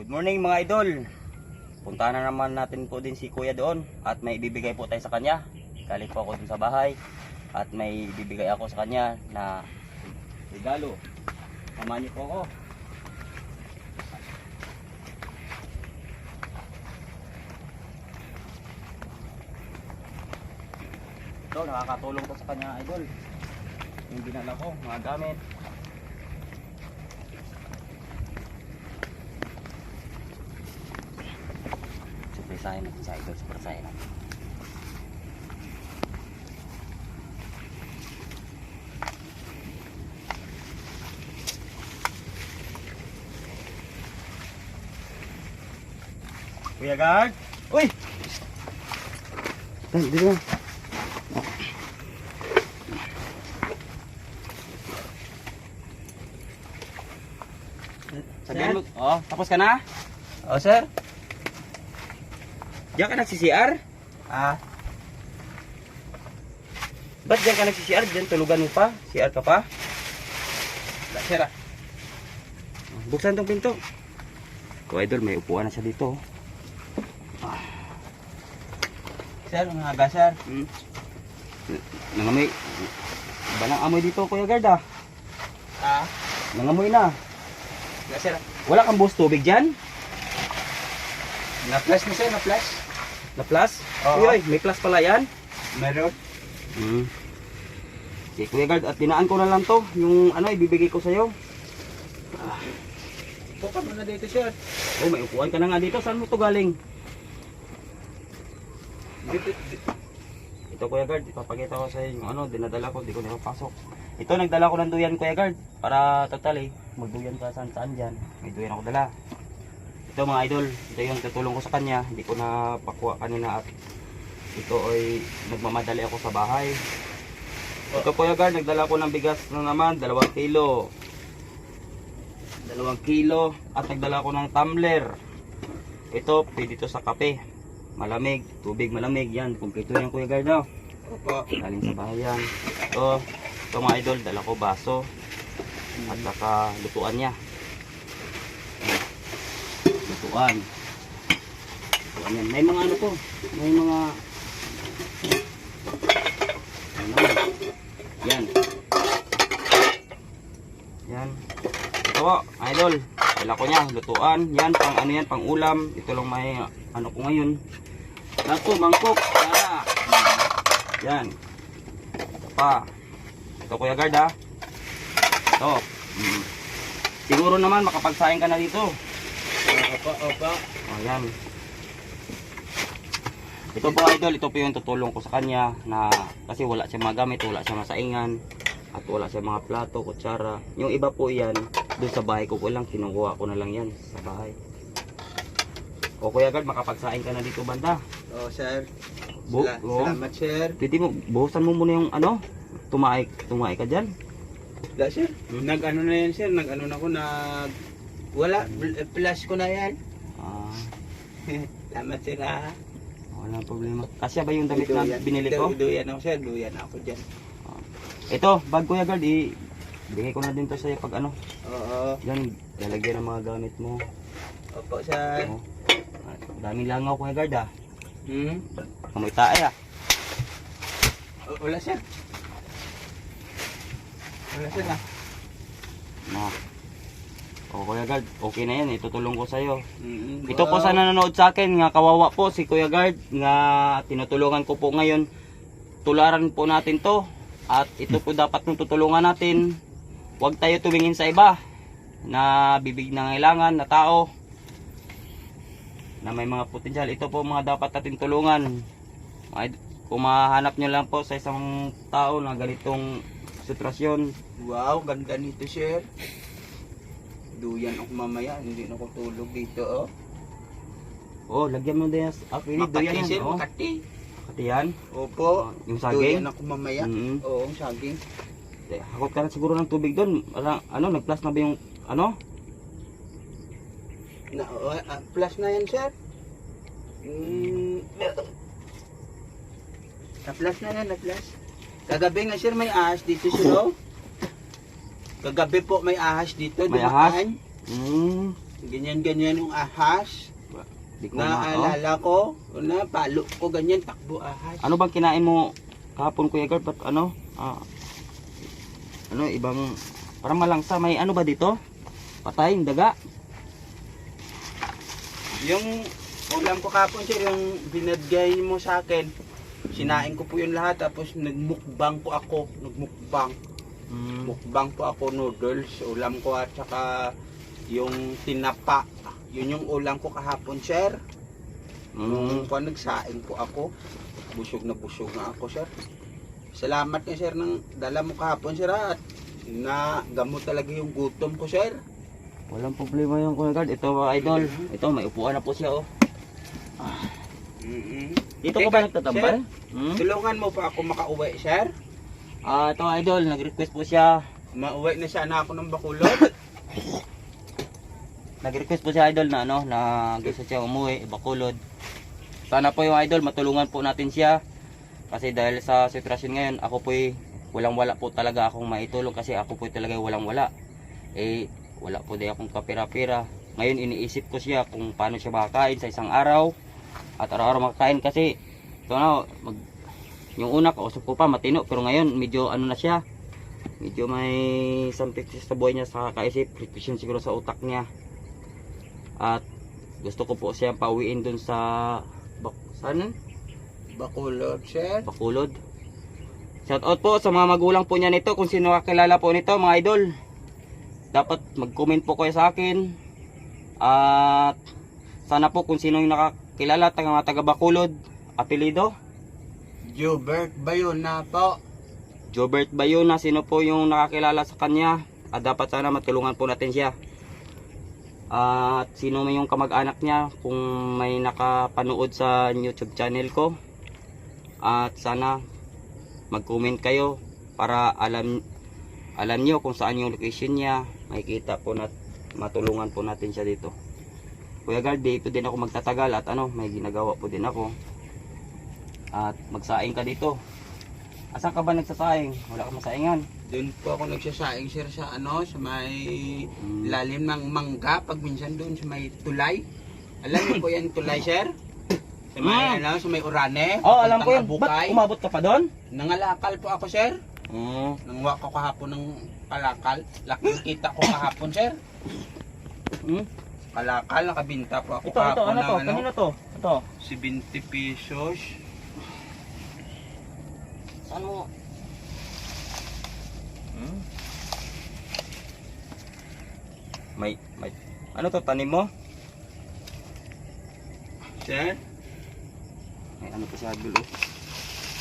Good morning mga idol. Punta na naman natin po din si kuya doon at may ibibigay po tayo sa kanya. Galing po ako dun sa bahay at may ibibigay ako sa kanya na regalo. Samahan niyo po ako. Ito, nakakatulong to sa kanya idol. Yung dinala ko, mga gamit. Surpresahin natin sa idol, surpresahin natin. Kuya Guard! Uy! Dali, dali lang. Sabihin mo, oh, tapos ka na? Oh, sir? Diyan ka nagsi-CR? Ah, Ba't diyan ka nagsi-CR? Diyan tulugan mo pa? CR ka pa? wala, sir ah. Buksan tong pinto. Ko idol, may upuan na siya dito. Sir, mga aga, sir. Hmm. Nangamoy. Iba ng amoy dito, Kuya Guard ah. Ah, Nangamoy na. wala, sir. Wala kang buhos tubig dyan? Na-flash na, sir, na-flash. Na plus? Oo. Uy, may plus pala yan. Meron. Hmm. Okay, Kuya Guard, at dinaan ko na lang to. Yung ano, ibibigay ko sa'yo. Buka mo na dito, sir. Oh, may upuan ka na nga dito. Saan mo to galing? Dito, dito. Ito Kuya Guard, ipapakita ko sa inyo yung ano, dinadala ko, di ko napapasok. Ito, nagdala ko ng duyan Kuya Guard, para total eh, magduyan ka saan saan dyan. May duyan ako dala. Ito mga idol, ito yung tutulong ko sa kanya, hindi ko na pakuha kanina at ito ay nagmamadali ako sa bahay. Ito Kuya Guard, nagdala ko ng bigas na naman, dalawang kilo. Dalawang kilo at nagdala ko ng tumbler. Ito, pwede ito sa kape. Malamig, tubig malamig yan. Kumpleto yan Kuya Guard no? Opo. Galing sa bahay yan. Ito, ito mga idol, dala ko baso. At saka lutuan niya. Lutuan. Lutuan yan. May mga ano to. May mga... Ano? Yan. Yan. Ito po, idol. Dala ko niya, lutuan. Yan, pang ano yan, pang ulam. Ito lang may ano ko ngayon. Nato, mangkok. Tara. Yan. Ito pa. Ito kuya guard ha. Ito. Mm. Siguro naman makapagsaing ka na dito. Opo, opo. O yan. Ito po idol, ito po yung tutulong ko sa kanya na kasi wala siya magamit, wala siya masaingan at wala siya mga plato, kutsara. Yung iba po yan, doon sa bahay ko po lang, kinukuha ko na lang yan sa bahay. O kuya guard, makapagsaing ka na dito banda. Oh, sir. Bu- Sala- oo. Salamat, sir. Pwede mo, buhusan mo muna yung ano, tumaik, tumaik ka dyan. Wala, sir. Nag-ano na yan, sir. Nag-ano na ako, nag... Wala, bl- flash ko na yan. Ah, Salamat, sir, ah. wala problema. Kasya ba yung damit na Duyan. binili ko? Du- Duyan ako, sir. Duyan ako dyan. Ito, bag kuya guard, i bigay ko na din to sa'yo pag ano. Oo. Yan, lalagyan ng mga gamit mo. Opo, sir. Oh. Ah, Daming langaw kuya guard ah. Hmm? Kamoy tae ah. Wala, sir. Wala, sir, ah. Na. O kuya guard, okay na yan, itutulong ko sa'yo. Mm, Ito po sa nanonood sa akin, nga kawawa po si Kuya Guard, nga tinutulungan ko po ngayon. Tularan po natin to. At ito po dapat nung tutulungan natin. Huwag tayo tumingin sa iba na bibig na ngailangan na tao na may mga potensyal. Ito po mga dapat natin tulungan. Kung mahanap nyo lang po sa isang tao na ganitong sitwasyon, Wow, ganda nito, sir. Duyan ako mamaya, hindi na ako tulog dito, oh. oh, lagyan mo din sa apelid. Makati, Doon sir, yan. Oh, Makati. Pati yan. Opo. Yung saging. Duyan ako mamaya. Mm. Oo, ang saging. Hakot ka na siguro ng tubig doon. Ano, nag-plus na ba yung, ano? Na, oh, ah, plus na yan, sir. Mm, na plus na yan, na plus. Kagabi nga, sir, may ahas dito, sir, oh. Kagabi po may ahas dito. May dumaan. Hmm. ganyan-ganyan yung ahas. Di ko na, oh. Naalala ko, na palo ko ganyan, takbo ahas. Ano bang kinain mo kahapon Kuya Gard? Ba't ano? Ah, ano, ibang, parang malangsa. May ano ba dito? Patay, daga. Yung ulam ko kapon sir, yung binadgay mo sa akin, sinain ko po yun lahat, tapos nagmukbang po ako, nagmukbang. Mm. Mukbang po ako noodles, ulam ko at saka yung tinapa. Yun yung ulam ko kahapon sir. Nung Mm. po nagsaing po ako, busog na busog na ako sir. Salamat nga sir ng dala mo kahapon sir at na gamot talaga yung gutom ko sir. Walang problema yung Kuya Gard. Ito mga idol. Ito, may upuan na po siya oh. mm Dito ko ba nagtatambay? Hmm? Tulungan mo pa ako makauwi sir. Ah, ito idol, nag-request po siya. Mauwi na sana ako ng Bacolod. Nag-request po siya idol na ano, na gusto siya umuwi, Bacolod. Sana po yung idol, matulungan po natin siya. Kasi dahil sa sitwasyon ngayon, ako po'y walang wala po talaga akong maitulong kasi ako po'y talaga walang wala. Eh, wala po din akong kapira-pira. Ngayon iniisip ko siya kung paano siya makakain sa isang araw. At araw-araw makakain kasi, ito na, mag, yung una kausap ko pa matino pero ngayon medyo ano na siya. Medyo may something sa buhay niya sa kakaisip, reflection siguro sa utak niya. At gusto ko po siya pauwiin dun sa bak saan? Bacolod sir. Bakulod. Shout out po sa mga magulang po niya nito kung sino kakilala po nito mga idol. Dapat mag-comment po kayo sa akin. At sana po kung sino yung nakakilala taga mga taga Bakulod, apelido Jobert Bayona po. Jobert Bayona, sino po yung nakakilala sa kanya? At dapat sana matulungan po natin siya. At sino may yung kamag-anak niya kung may nakapanood sa YouTube channel ko. At sana mag-comment kayo para alam alam niyo kung saan yung location niya. Makikita po nat matulungan po natin siya dito. Kuya Guard, dito din ako magtatagal at ano, may ginagawa po din ako. At magsaing ka dito. Asan ka ba nagsasaing? Wala ka masaingan. Doon po ako nagsasaing sir sa ano, sa may Mm. lalim ng mangga, pag minsan doon sa may tulay. Alam niyo po yan tulay sir? Sa may, Mm. ano, sa may urane. Oh, alam ko papuntang Ba't umabot ka pa doon? Nangalakal po ako sir. Oo. Nangwa ko kahapon ng kalakal. Laking kita ko kahapon sir. Hmm? Kalakal, nakabinta po ako Ito, ito, kahapon ano to? ng ano, Kanino to? Ito. 70 pesos. Saan mo? Hmm? May, may, ano to, tanim mo? Sir? May ano pa siya dulo.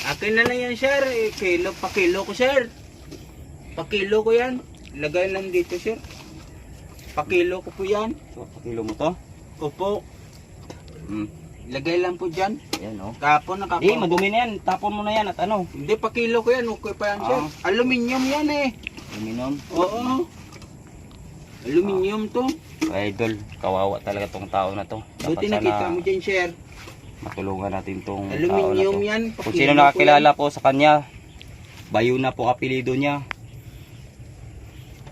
Akin na lang yan, sir. Eh, kilo, pa kilo ko, sir. Pa kilo ko yan. Lagay lang dito, sir. Pa kilo ko po yan. So, pakilo mo to? Opo. Hmm. Lagay lang po dyan. Ayan, oh. Kapon, nakapon. Eh, madumi na yan. Tapon mo na yan at ano? Hindi, pa kilo ko yan. Okay pa yan, sir. Ah. Aluminium yan eh. Luminom. Oo. Aluminium to. Idol, kawawa talaga tong tao na to. Buti nakita mo dyan, sir. matulungan natin tong tao na Aluminium to. yan. Pa Kung sino nakakilala po sa kanya, Bayuna po apelido niya.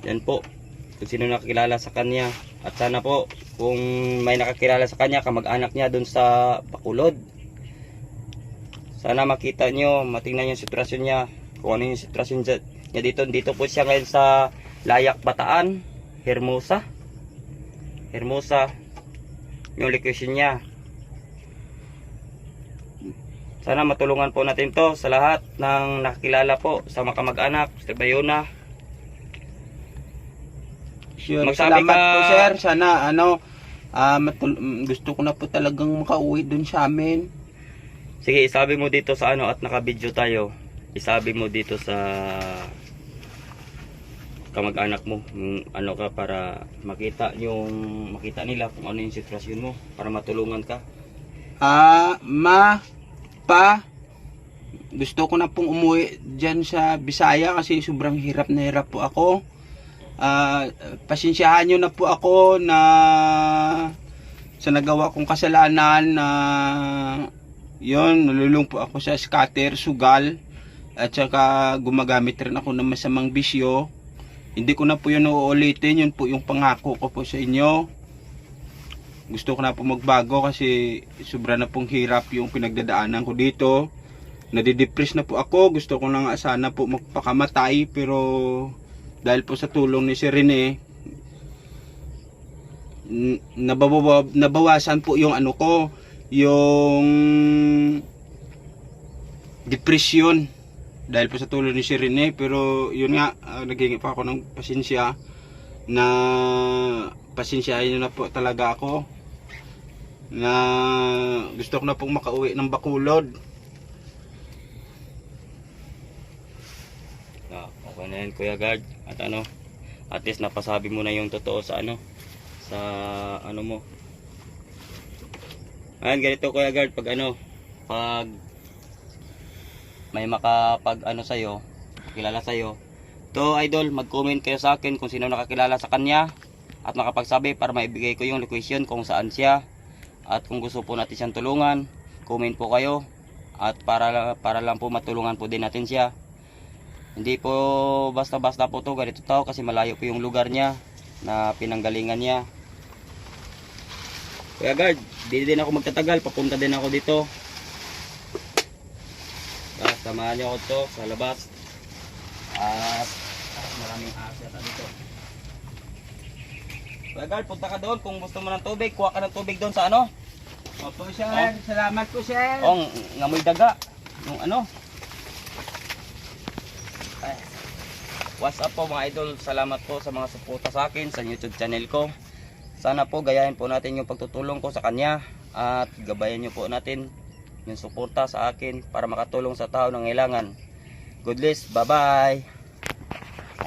Yan po. Kung sino nakakilala sa kanya. At sana po, kung may nakakilala sa kanya, kamag-anak niya dun sa Bakulod. Sana makita nyo, matingnan yung sitwasyon niya. Kung ano yung sitwasyon niya dito. Dito po siya ngayon sa Layak Bataan, Hermosa. Hermosa. Yung location niya. Sana matulungan po natin to sa lahat ng nakakilala po sa mga kamag-anak, sa Bayona. Sure. Magsabi Salamat ka- po, sir. Sana, ano, ah, matul- gusto ko na po talagang makauwi dun sa amin. Sige, isabi mo dito sa ano at naka-video tayo. Isabi mo dito sa kamag-anak mo ano ka para makita yung makita nila kung ano yung sitwasyon mo para matulungan ka. Ah, ma, pa, gusto ko na pong umuwi dyan sa Bisaya kasi sobrang hirap na hirap po ako. Ah, pasensyahan nyo na po ako na sa nagawa kong kasalanan na yon nalulung po ako sa scatter, sugal at saka gumagamit rin ako ng masamang bisyo. Hindi ko na po yun uulitin, yun po yung pangako ko po sa inyo. gusto ko na po magbago kasi sobra na pong hirap yung pinagdadaanan ko dito. Nadidepress na po ako. Gusto ko na nga sana po magpakamatay pero dahil po sa tulong ni si Rene, n- nababawa, nabawasan po yung ano ko, yung depression. Dahil po sa tulong ni si Rene pero yun nga ah, naghingi pa ako ng pasensya na pasensyahin niyo na po talaga ako na gusto ko na pong makauwi ng Bakulod Ah, yan Kuya Guard. At ano, at least napasabi mo na yung totoo sa ano, sa ano mo. Ayan, ganito Kuya Guard, pag ano, pag may makapag ano sa'yo, kilala sa'yo. To idol, mag-comment kayo sa akin kung sino nakakilala sa kanya at makapagsabi para maibigay ko yung location kung saan siya at kung gusto po natin siyang tulungan, comment po kayo at para para lang po matulungan po din natin siya. Hindi po basta-basta po to ganito tao kasi malayo po yung lugar niya na pinanggalingan niya. Kuya guard, di din ako magtatagal, papunta din ako dito. Ah, samahan niyo ako to sa labas. At maraming asya dito. Kuya guard, punta ka doon kung gusto mo ng tubig, kuha ka ng tubig doon sa ano? Opo sir, salamat po sir Oh, ng- ngamoy daga. Yung ano? Ay. What's up po mga idol? Salamat po sa mga suporta sa akin sa YouTube channel ko. Sana po gayahin po natin yung pagtutulong ko sa kanya at gabayan niyo po natin yung suporta sa akin para makatulong sa tao na ngailangan. Good bless. Bye-bye.